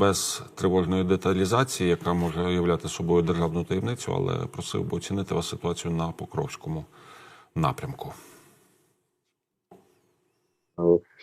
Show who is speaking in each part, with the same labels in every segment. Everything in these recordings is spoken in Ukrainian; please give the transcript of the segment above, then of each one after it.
Speaker 1: без тривожної деталізації, яка може являти собою державну таємницю, але просив би оцінити вас ситуацію на Покровському напрямку.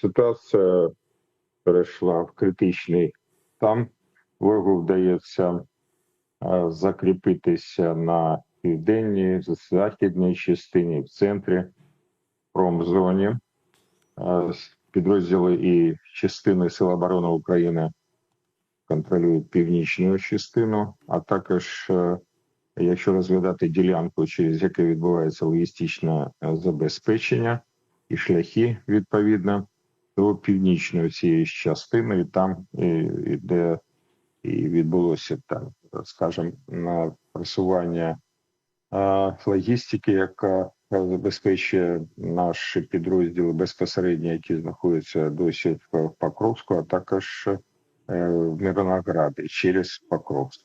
Speaker 2: Ситуація перейшла в критичний стан. Ворогу вдається закріпитися на південній, західній частині, в центрі, промзоні. Підрозділи і частини Сил оборони України контролюють північну частину, а також, е, якщо розглядати ділянку, через яку відбувається логістичне е, забезпечення і шляхи відповідно до північної цієї частини, і там і, і де і відбулося там, скажімо, на просування е, логістики, яка забезпечує наші підрозділи безпосередньо, які знаходяться досі в Покровську, а також е, через Покровськ.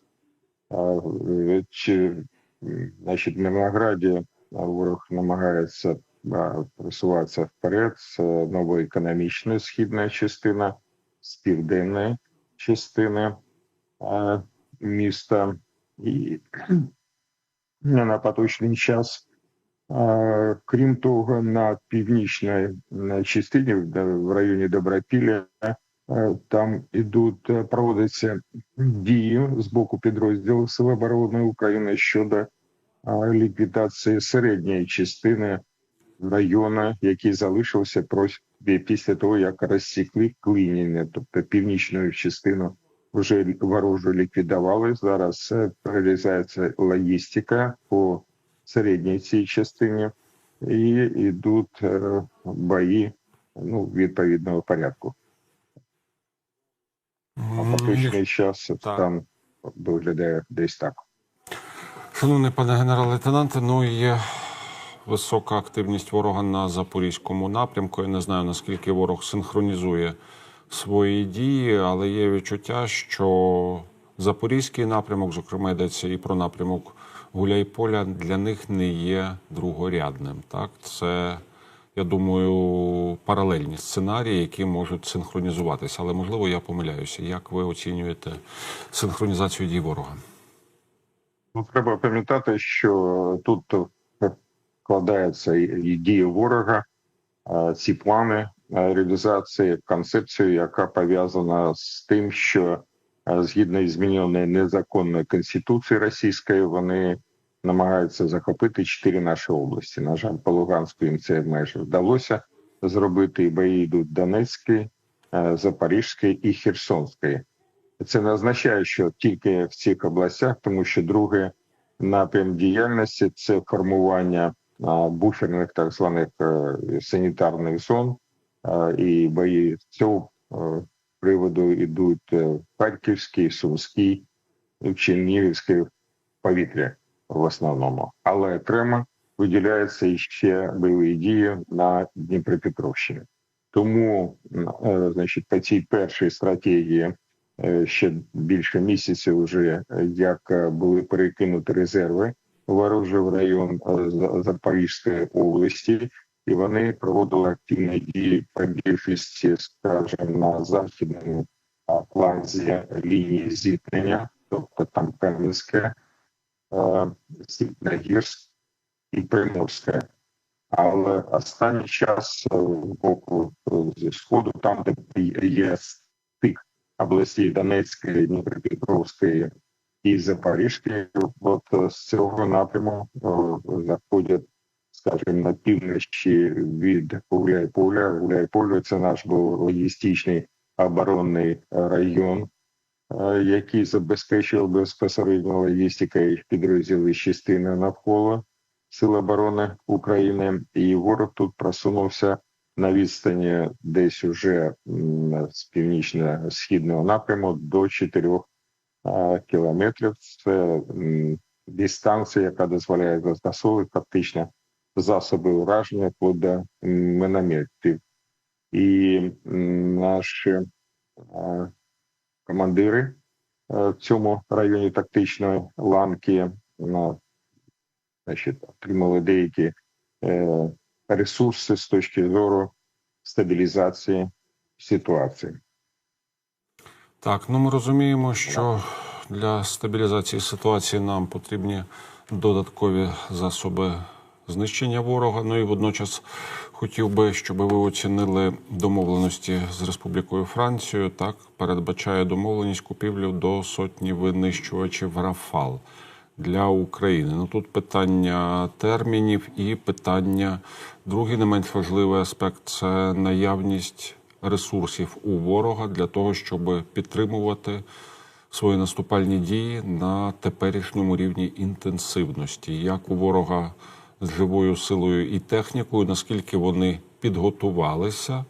Speaker 2: Е, значить, в Мирнограді ворог намагається просуватися вперед з нової економічної східної частини, з південної частини міста. І на поточний час Крім того, на північній частині в районі Добропілля там ідуть е, проводяться дії з боку підрозділів Сил оборони України щодо е, ліквідації середньої частини району, який залишився після того, як розсікли клиніння, тобто північну частину вже ворожу ліквідували. Зараз е, реалізується логістика по середній цій частині, і йдуть е, бої ну, відповідного порядку. А поточний час
Speaker 1: так.
Speaker 2: стан виглядає десь так.
Speaker 1: Шановний пане генерал-лейтенанте, ну є висока активність ворога на запорізькому напрямку. Я не знаю наскільки ворог синхронізує свої дії, але є відчуття, що запорізький напрямок, зокрема, йдеться і про напрямок Гуляйполя, для них не є другорядним. Так, це я думаю, паралельні сценарії, які можуть синхронізуватися. Але можливо я помиляюся. Як ви оцінюєте синхронізацію дій ворога?
Speaker 2: Ну, треба пам'ятати, що тут вкладається і дії ворога, ці плани реалізації концепцію, яка пов'язана з тим, що згідно із зміненої незаконної конституції російської, вони намагаються захопити чотири наші області. На жаль, по Луганську їм це майже вдалося зробити. І бої йдуть Донецький, е, Запорізький і Херсонський. Це не означає, що тільки в цих областях, тому що другий напрям діяльності це формування буферних так званих е, санітарних зон, і бої з цього е, приводу йдуть е, в Харківській, Сумській, Чернігівській повітря в основному. Але окремо виділяються ще бойові дії на Дніпропетровщині. Тому, е, значить, по цій першій стратегії е, ще більше місяців вже е, як були перекинуті резерви ворожі в район Запорізької області, і вони проводили активні дії по більшості, скажімо, на західному фланзі лінії зіткнення, тобто там Кам'янське, е, і Приморське. Але останній час е, з боку е, зі сходу, там де є стик областей Донецької, Дніпропетровської і Запорізької, от з цього напряму заходять, скажімо, на півночі від Гуляйполя. Гуляйполе – це наш був логістичний оборонний район, який забезпечував безпосередньо логістикою підрозділи з частини навколо Сил оборони України, і ворог тут просунувся на відстані десь уже з північно-східного напряму до 4 кілометрів. Це дистанція, яка дозволяє застосовувати фактично засоби ураження вплоть до м, мінометів. І наші командири е, в цьому районі тактичної ланки на значить, отримали деякі е, ресурси з точки зору стабілізації ситуації.
Speaker 1: Так, ну ми розуміємо, що для стабілізації ситуації нам потрібні додаткові засоби знищення ворога. Ну і водночас хотів би, щоб ви оцінили домовленості з Республікою Францією. Так передбачає домовленість купівлю до сотні винищувачів Рафал для України. Ну тут питання термінів і питання, другий не менш важливий аспект це наявність ресурсів у ворога для того, щоб підтримувати свої наступальні дії на теперішньому рівні інтенсивності, як у ворога з живою силою і технікою, наскільки вони підготувалися,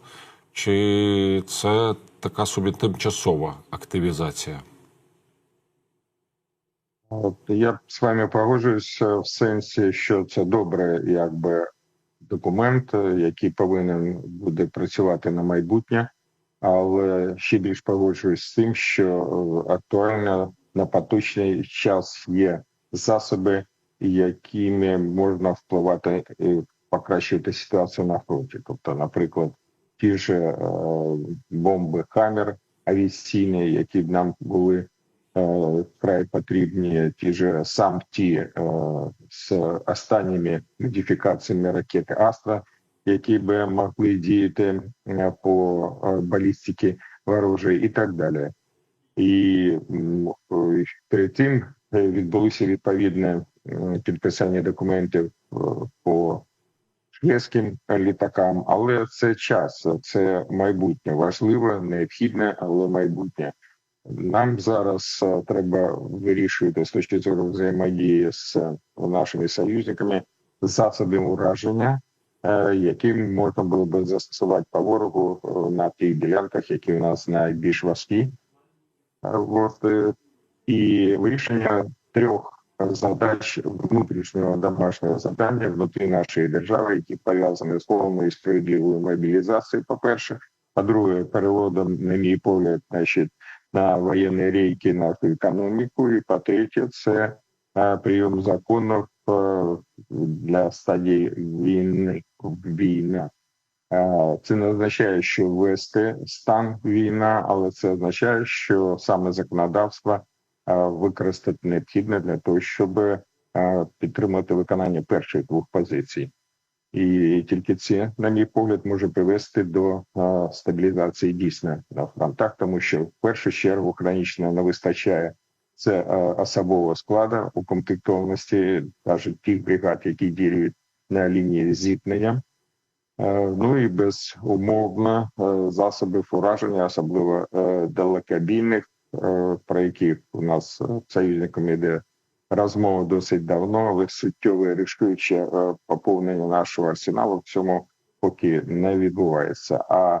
Speaker 1: чи це така собі тимчасова активізація?
Speaker 2: От я з вами погоджуюсь е, в сенсі, що це добре, якби документ, е, який повинен буде працювати на майбутнє, але ще більш погоджуюсь з тим, що е, актуально на поточний час є засоби, якими можна впливати і покращувати ситуацію на фронті. Тобто, наприклад, ті ж е, бомби Хаммер авіаційні, які б нам були е, вкрай потрібні, ті ж сам ті е, з останніми модифікаціями ракети Астра, які би могли діяти е, по е, балістиці ворожої і так далі. І перед тим відбулося відповідне м, підписання документів е, по шведським літакам, але це час, це майбутнє важливе, необхідне, але майбутнє. Нам зараз е, треба вирішувати з точки зору взаємодії з е, нашими союзниками засоби ураження, е, які можна було би застосувати по ворогу е, на тих ділянках, які у нас найбільш важкі. Е, От, е, і вирішення трьох задач внутрішнього домашнього завдання внутрі нашої держави, які пов'язані з повною справедливою мобілізацією, по-перше, по-друге, переводом, на мій погляд, значить, на воєнні рейки нашу економіку, і по-третє, це е, прийом законів для стадії війни війна. Е, Це не означає, що ввести стан війна, але це означає, що саме законодавство використати необхідне для того, щоб підтримати виконання перших двох позицій. І тільки це, на мій погляд, може привести до стабілізації дійсно на фронтах, тому що в першу чергу хронічно не вистачає це особового складу укомплектованості, навіть тих бригад, які діють на лінії зіткнення. Е, Ну і безумовно е, засобів ураження, особливо е, далекобійних, про яких у нас е, союзниками йде розмова досить давно, але суттєве рішуче е, поповнення нашого арсеналу в цьому поки не відбувається. А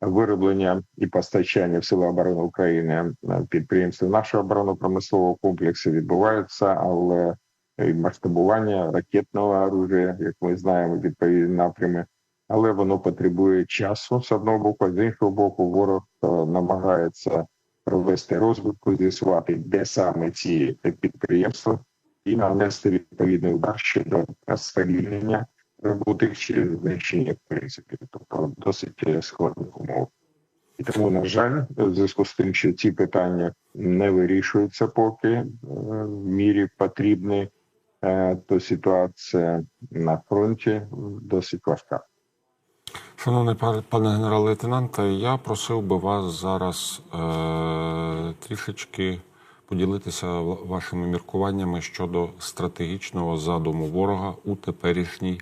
Speaker 2: вироблення і постачання в Сили оборони України е, підприємств нашого оборонно-промислового комплексу відбувається, але і масштабування ракетного оружия, як ми знаємо, відповідні напрями, але воно потребує часу з одного боку, з іншого боку, ворог е, намагається провести розвитку, з'ясувати, де саме ці підприємства, і нанести відповідний удар щодо сповільнення роботи чи знищення в принципі, тобто досить е, складних умов. І тому, на жаль, в зв'язку з тим, що ці питання не вирішуються поки е, в мірі потрібний, е, то ситуація на фронті досить важка.
Speaker 1: Шановний пане генерал-лейтенанте, я просив би вас зараз е, трішечки поділитися вашими міркуваннями щодо стратегічного задуму ворога у теперішній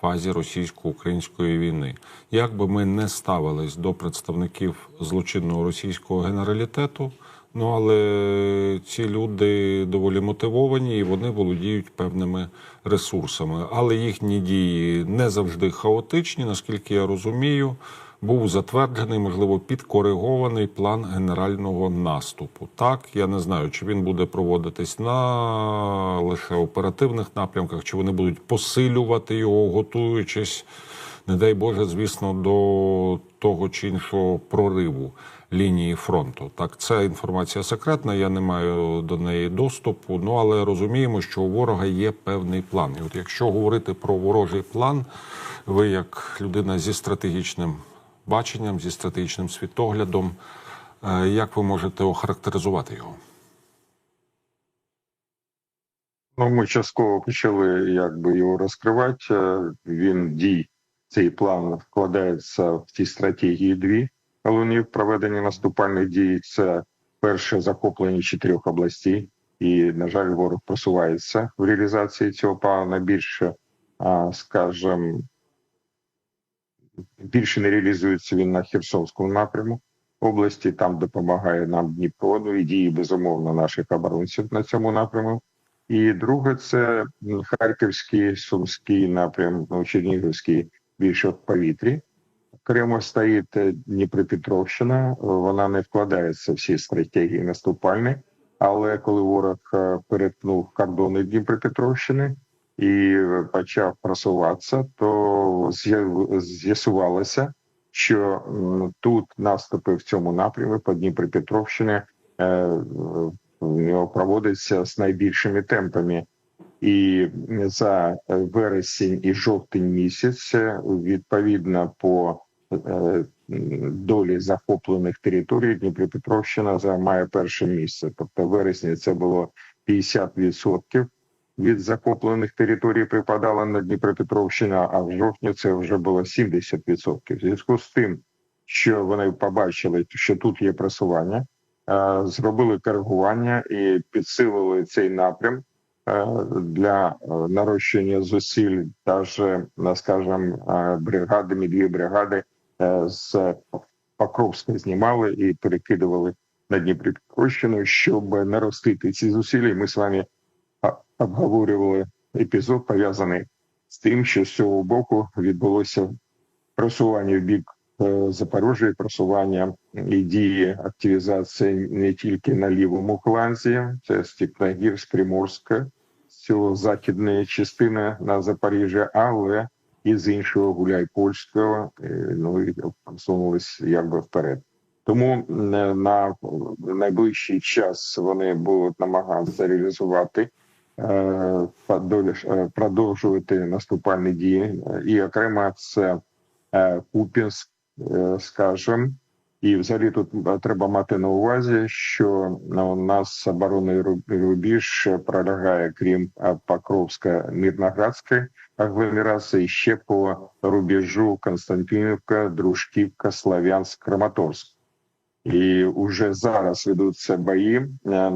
Speaker 1: фазі російсько-української війни. Як би ми не ставились до представників злочинного російського генералітету, ну але ці люди доволі мотивовані і вони володіють певними ресурсами. Але їхні дії не завжди хаотичні, наскільки я розумію. Був затверджений, можливо, підкоригований план генерального наступу. Так, я не знаю, чи він буде проводитись на лише оперативних напрямках, чи вони будуть посилювати його, готуючись, не дай Боже, звісно, до того чи іншого прориву лінії фронту. Так, це інформація секретна, я не маю до неї доступу. Ну але розуміємо, що у ворога є певний план. І от якщо говорити про ворожий план, ви як людина зі стратегічним баченням, зі стратегічним світоглядом. Е, Як ви можете охарактеризувати його?
Speaker 2: Ну, ми частково почали якби його розкривати. Е, Він дій, цей план вкладається в ті стратегії дві головні проведенні наступальних дій. Це перше захоплення чотирьох областей, і на жаль, ворог просувається в реалізації цього плану більше, скажем, більше не реалізується він на Херсонському напряму області. Там допомагає нам Дніпро, ну і дії безумовно наших оборонців на цьому напряму. І друге, це Харківський, Сумський напрям, ну, Чернігівський більше в повітрі. Окремо стоїть е, Дніпропетровщина. Вона не вкладається в всі стратегії наступальні, але коли ворог е, перетнув кордони Дніпропетровщини і почав просуватися, то з'ясувалося, що тут наступи в цьому напрямі по Дніпропетровщині е, проводиться з найбільшими темпами. І за вересень і жовтень місяць е, відповідно по е, долі захоплених територій Дніпропетровщина займає перше місце. Тобто вересні це було 50% від захоплених територій припадало на Дніпропетровщину, а в жовтні це вже було 70%. В зв'язку з тим, що вони побачили, що тут є просування, е, зробили коригування і підсилили цей напрям е, для е, нарощення зусиль, даже, скажімо, е, бригадами, дві бригади е, з Покровська знімали і перекидували на Дніпропетровщину, щоб наростити ці зусилля. Ми з вами обговорювали епізод, пов'язаний з тим, що з цього боку відбулося просування в бік Запоріжжя, просування і дії активізації не тільки на лівому фланзі, це Степногірськ, Приморська, з цього західної частини на Запоріжжя, але і з іншого Гуляйпольського, е, ну і просунулись якби вперед. Тому е, на найближчий час вони будуть намагатися реалізувати е, е, продовжувати наступальні дії, Е, і окремо це Куп'янськ, е, скажем. І взагалі тут е, треба мати на увазі, що ну, у нас оборонний ру- рубіж пролягає крім е, Покровська Мирноградської агломерації ще по рубежу Константинівка, Дружківка, Славянськ, Краматорськ. І вже зараз ведуться бої е,